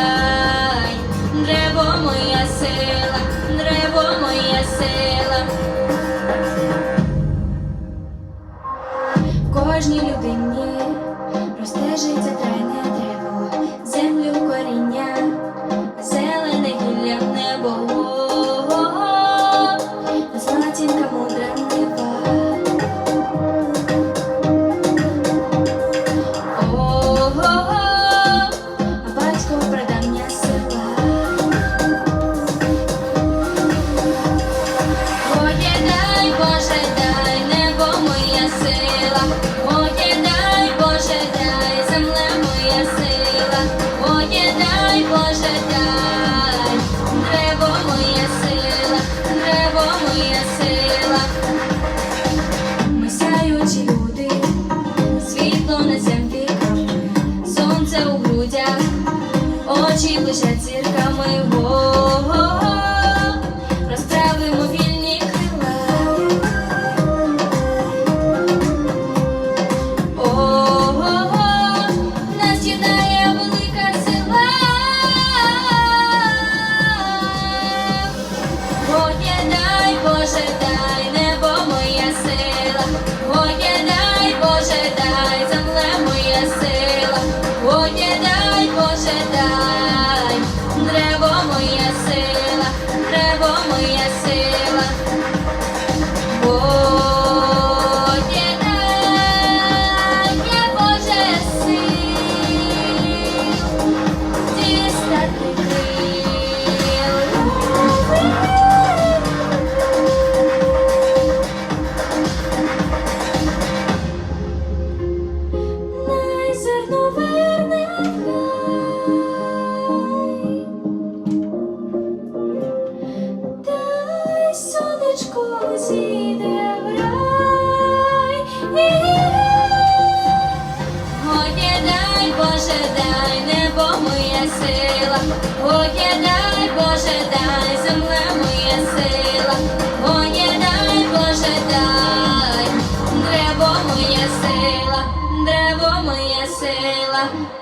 рай, древо моя сила, древо моя сила. Очі блищать зірками. Го-го-го, розправимо вільні крила. Ого-го, нас єднає велика сила. Моє дай, Боже, дай, небо моя сила. Моє дай, Боже, дай, земле моя сила. Боже, дай, дай, дай, небо моя сила. Годі дай, Боже, дай, моя сила. Годі дай, дай, древо моя сила, древо моя сила.